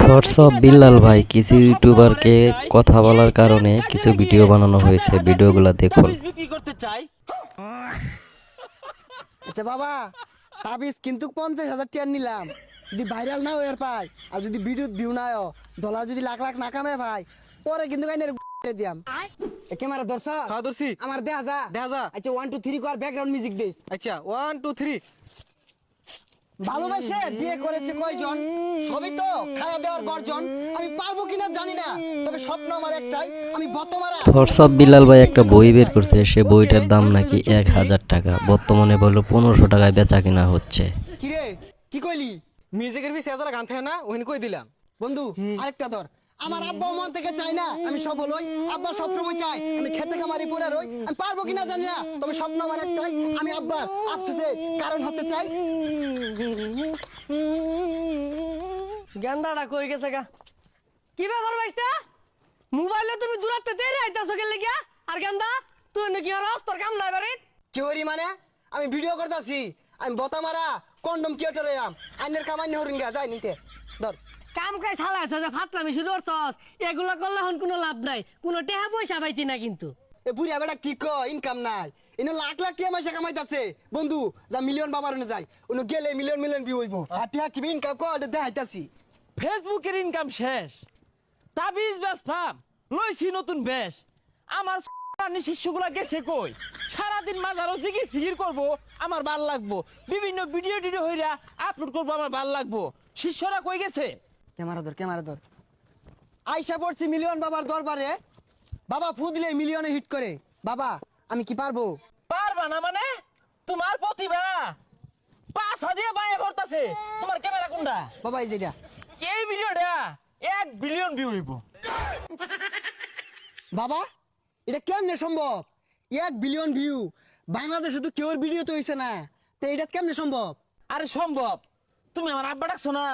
Thoughts of Billal ভাই কিছু ইউটিউবারকে কথা বলার কারণে কিছু ভিডিও বানানো হয়েছে। ভিডিওগুলো দেখুন। বিক্রি করতে চাই আচ্ছা বাবা তাবিজ কিন্তু পঞ্চাশ হাজার টিয়ার নিলাম। যদি ভাইরাল না হয়ে পাই আর যদি ভিডিও ভিউ না হয় ডলার যদি লাখ লাখ না কামে ভাই পরে কিন্তু কাইনের দিয়াম। ক্যামেরা ধরছ? হ্যাঁ ধরছি। আমার দেখা যা। দেখা যা। আচ্ছা ওয়ান টু থ্রি কর ব্যাকগ্রাউন্ড মিউজিক দিস। আচ্ছা ওয়ান টু থ্রি ভালোবাসে বিয়ে করেছে কয়জন? সবই তো খাওয়া দেওয়ার গর্জন। আমি পারব কিনা জানি না। তবে স্বপ্ন আমার একটাই আমি বতমারা থরসব বিলাল ভাই একটা বই বের করছে। সে বইটার দাম নাকি এক হাজার টাকা। বর্তমানে বলল পনেরোশো টাকায় বেচা কিনা হচ্ছে। কিরে কি কইলি? মিউজিকের বি যারা গান থাকে না ওইন কই দিলাম? বন্ধু আরেকটা ধর। আমার আব্বা মন থেকে চাই না, আমি সফল হই। আব্বা সবসময় চাই আমি খেতে খামারি পরে রই। আমি পারব কিনা জানি না, তবে স্বপ্ন আমার একটাই, আমি আব্বা আফসোসে কারণ হতে চাই। গেন্দাটা কই গেছে গা? কি ব্যাপার মোবাইলে তুমি দূরাতে আইতাছো গিয়া আর গেন্দা তুই নাকি আর তোর কাম নাই বাড়ি কি হরি মানে? আমি ভিডিও করতেছি, আমি বতা মারা কন্ডম কিয়টর আম। আইনের কামাই হরিঙ্গা, যাই নিতে। ধর। কাম কাজ ছালাছ যে ফাতলামি শুরু করছস। এগুলো করলে হন কোনো লাভ নাই। কোনো টেহা পয়সা পাইতি না কিন্তু। এ বুড়িয়া বেটা কি ক ইনকাম নাই। এনে লাখ লাখ টিয়া মাইসা কামাইতাছে। বন্ধু যা মিলিয়ন বাবার ওনে যাই ওনে গেলে মিলিয়ন মিলিয়ন ভিউ হইব। আর টিয়া কি ইনকাম কর দেখাইতাছি। ফেসবুকের ইনকাম শেষ। তাবিজ ফাম লইছি নতুন বেশ। আমার রানী শিষ্যগুলা গেছে কই? সারাদিন মাঝারও জিগি ফিগির করব আমার ভালো লাগবো। বিভিন্ন ভিডিও টিডিও হইরা আপলোড করব আমার ভালো লাগবো। শিষ্যরা কই গেছে? ক্যামেরা ধর ক্যামেরা ধর আইসা পড়ছি মিলিয়ন বাবার দরবারে। বাবা ফু দিলে মিলিয়নে হিট করে। বাবা আমি কি পারব? পারবা না মানে? তোমার প্রতিভা। পাঁচ হাজার বাইরে ভরতাছে তোমার ক্যামেরা কোনটা? বাবা এই যেটা এই ভিডিওটা এক বিলিয়ন ভিউ হইব। বাবা এটা কেমনে সম্ভব? এক বিলিয়ন ভিউ বাংলাদেশে তো কেউ ভিডিও তো হইছে না। তো এটা কেমনে সম্ভব? আরে সম্ভব। তুমি আমার আব্বা ডাকছো না?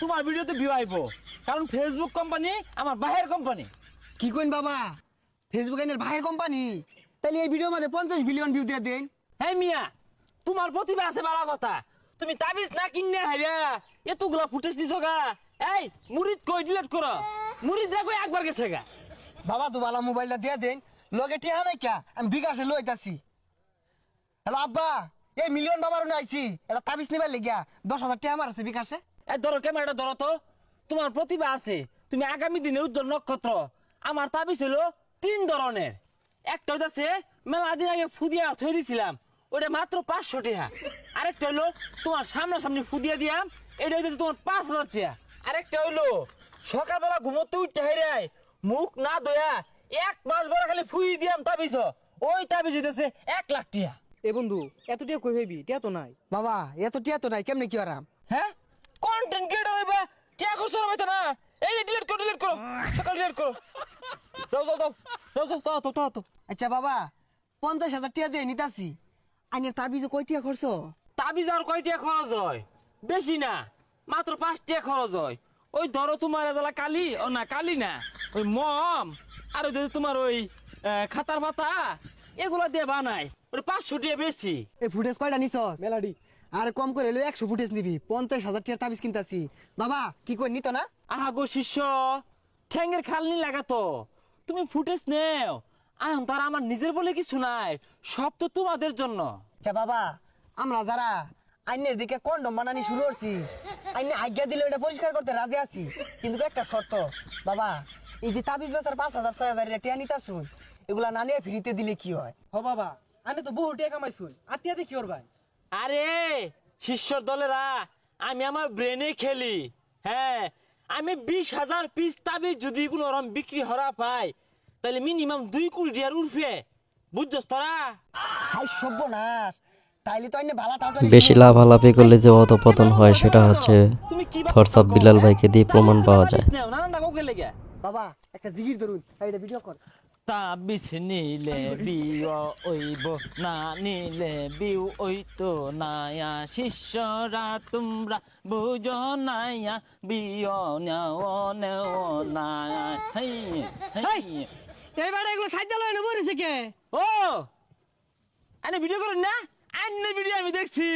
তোমার ভিডিওতে ভিউ আইবো। কারণ ফেসবুক কোম্পানি আমার বাহের কোম্পানি কি কইন বাবা? ফেসবুক এনের ভাইয়ের কোম্পানি তাহলে এই ভিডিও মধ্যে পঞ্চাশ বিলিয়ন ভিউ দিয়ে দেন। হ্যাঁ মিয়া তোমার প্রতিভা আছে বালা কথা। তুমি তাবিজ না কিনে হাইরা এতগুলা ফুটেজ দিছো গা। এই মুরিদ কই ডিলিট করো। মুরিদ কই একবার গেছে গা। বাবা তো বালা মোবাইলটা দিয়ে দেন। লগে টিয়া নাই কা? আমি বিকাশে লইতাছি। হ্যালো আব্বা। এই মিলিয়ন বাবার আইছি, এটা তাবিজ নিবার লেগিয়া দশ হাজার টিয়া আমার আছে বিকাশে। এই ধরো, ক্যামেরাটা ধরো তো। তোমার প্রতিভা আছে, তুমি আগামী দিনের উজ্জ্বল নক্ষত্র। আমার তাবিজ হলো তিন ধরনের। একটা হইতাছে মেলা দিন আগে ফুদিয়া থই দিছিলাম ওটা মাত্র পাঁচশো টাকা। আরেকটা হলো তোমার সামনাসামনি ফুদিয়া দিয়াম, এটা হইতেছে তোমার পাঁচ হাজার টাকা। আরেকটা হইল, সকালবেলা ঘুমোতে উঠতে হেরে মুখ না দয়া এক মাস বড় খালি ফুই দিয়াম তাবিজ। ওই তাবিজ হইতেছে এক লাখ টাকা। এ বন্ধু এত টিয়া কই ভাবি টিয়া তো নাই। বাবা এত টিয়া তো নাই কেমনে কি আরাম? হ্যাঁ? কন্টেন্ট ক্রিয়েটর হইবা? টিয়া করছ না হইতো না? এই ডিলিট করো ডিলিট করো। সকাল ডিলিট করো। যাও যাও যাও। যাও যাও তাও তো তাও তো আচ্ছা বাবা পঞ্চাশ হাজার টিয়া দিয়ে নিতাছি। আইনের তাবিজে কয় টিয়া খরচ? তাবিজ আর কয় টিয়া খরচ হয়? বেশি না মাত্র পাঁচ টিয়া খরচ হয়। ওই ধরো তোমার এজালা কালি ও না কালি না। ওই মম আর ওই তোমার ওই খাতার পাতা এগুলা দিয়ে বানাই পাঁচশো বেশি। এই ফুটেজ কয়টা নিছস? মেলাডি। আর কম করে হলো একশো ফুটেজ নিবি। পঞ্চাশ হাজার টিয়ার তাবিজ কিনতাছি। বাবা কি কই নিত না? আহা গো শিষ্য ঠ্যাঙ্গের খালনি লাগাতো তুমি ফুটেজ নেও। এখন তার আমার নিজের বলে কিছু নাই। সব তো তোমাদের জন্য। আচ্ছা বাবা আমরা যারা আইনের দিকে কন্ডম বানানি শুরু করছি আইনে আজ্ঞা দিলে ওটা পরিষ্কার করতে রাজি আছি। কিন্তু একটা শর্ত বাবা এই যে তাবিজ বেচার পাঁচ হাজার ছয় হাজার টিয়া নিতাছুন এগুলা না নিয়ে ফ্রিতে দিলে কি হয়? হ বাবা। আনে তো বহু টিয়া কামাইছুন আর টিয়া দেখি ওর ভাই? আরে শিষ্যর দলেরা আমি আমার ব্রেনে খেলি। হ্যাঁ আমি বিশ হাজার পিস তাবিজ যদি কোনো রকম বিক্রি হরা পাই তাহলে মিনিমাম দুই কোটি টিয়ার উঠবে বুঝছস তোরা? হাই সর্বনাশ তাইলে তো আইনে ভালা টাও বেশি লাভালাভি করলে যে অধপতন হয় সেটা হচ্ছে তুমি কি থটস বিলাল ভাইকে দিয়ে প্রমাণ পাওয়া যায়। বাবা একটা জিগির ধরুন ভিডিও কর। তাবিজ নিলে বিও ওইব না নিলে বিউ ওইতো নায়া। শিষ্যরা তোমরা বুঝো নায়া বিও নেও নেও নায়া। হেই হেই। এইবার এগুলো সাইজা লয় না বরিছে কে? ও! আনে ভিডিও করুন না? আইনে ভিডিও আমি দেখছি।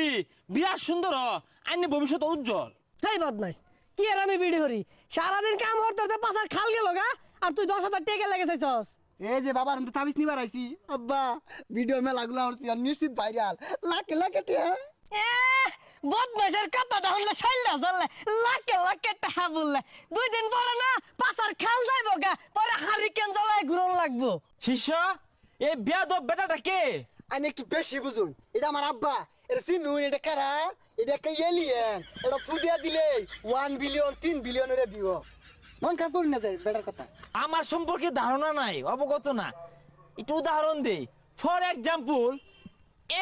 বিরাট সুন্দর আইনে ভবিষ্যৎ উজ্জ্বল। হেই বদমাইশ কি আর আমি বিড়ি করি? সারাদিন কাম করতে পাশার খাল গেল গা আর তুই দশ হাজার টেকে লেগেছিস এই যে বাবার তো তাবিজ নিবার আইছি। আব্বা ভিডিও মেলা গুলা হচ্ছে আর নিশ্চিত ভাইরাল। লাখে লাখে টিয়া। বদমাসের কথাটা হলে সাইলা চললে লাখে লাখে টাকা বললে। দুই দিন পরে না পাশার খাল যাইব গা পরে হারিকেন জ্বলায় ঘুরন লাগবো। শিষ্য এই বেয়াদব বেটাটা কে? আমি একটু বেশি বুঝুন। এটা আমার আব্বা এটা সিনু এটা কারা? এটা একটা এলিয়েন এটা ফুদিয়া দিলে ওয়ান বিলিয়ন তিন বিলিয়ন এর ভিউ মন খারাপ করি না যায় বেটার কথা। আমার সম্পর্কে ধারণা নাই অবগত না। একটু উদাহরণ দেই। ফর এক্সাম্পল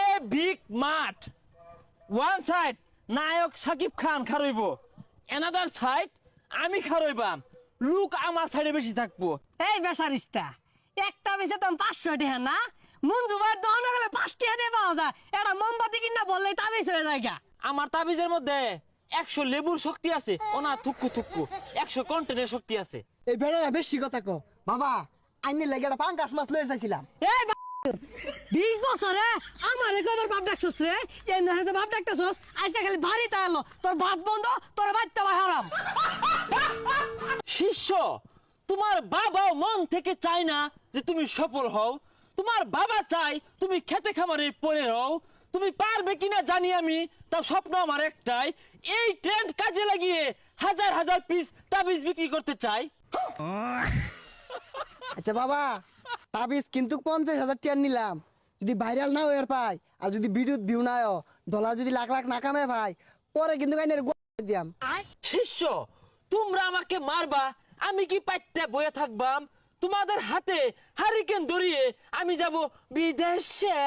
এ বিগ মাঠ ওয়ান সাইড নায়ক সাকিব খান খারইব এনাদার সাইড আমি খারইবাম। লুক আমার সাইডে বেশি থাকব। এই বেসারিস্তা একটা বেশে তো পাঁচশো টাকা না? মঞ্জু ভাই দহন গেলে পাঁচ টাকা দিয়ে পাওয়া যায়। এটা মোমবাতি কিনা বললেই তাবিজ হয়ে যায়। আমার তাবিজের মধ্যে একশো লেবুর শক্তি আছে। ও না থুক্কু থুক্কু একশো কন্টেনের শক্তি আছে। এই বেটারা বেশি কথা কো বাবা আইনের লেগে একটা পাঙ্কাশ মাছ লয়ে চাইছিলাম এই বিশ বছরে আমার একবার বাপ ডাকছস রে? এই না হয়তো বাপ ডাকতেছস। আজকে খালি ভারী তাহলো তোর ভাত বন্ধ তোর বাচ্চা ভাই হারাম। শিষ্য তোমার বাবাও মন থেকে চায় না যে তুমি সফল হও। তোমার বাবা চাই তুমি খেতে খামারে পড়ে হও তুমি পারবে কিনা জানি আমি তাও স্বপ্ন আমার একটাই এই ট্রেন্ড কাজে লাগিয়ে হাজার হাজার পিস তাবিজ বিক্রি করতে চাই। আচ্ছা বাবা তাবিজ কিন্তু পঞ্চাশ হাজার টিয়ার নিলাম। যদি ভাইরাল না হয়ে পাই আর যদি ভিডিও ভিউ না হয় ডলার যদি লাখ লাখ না কামে ভাই পরে কিন্তু আইনের দিয়াম। শিষ্য তোমরা আমাকে মারবা আমি কি পাইতে বয়ে থাকবাম? তোমাদের হাতে হারিকেন ধরিয়ে আমি যাব বিদেশে।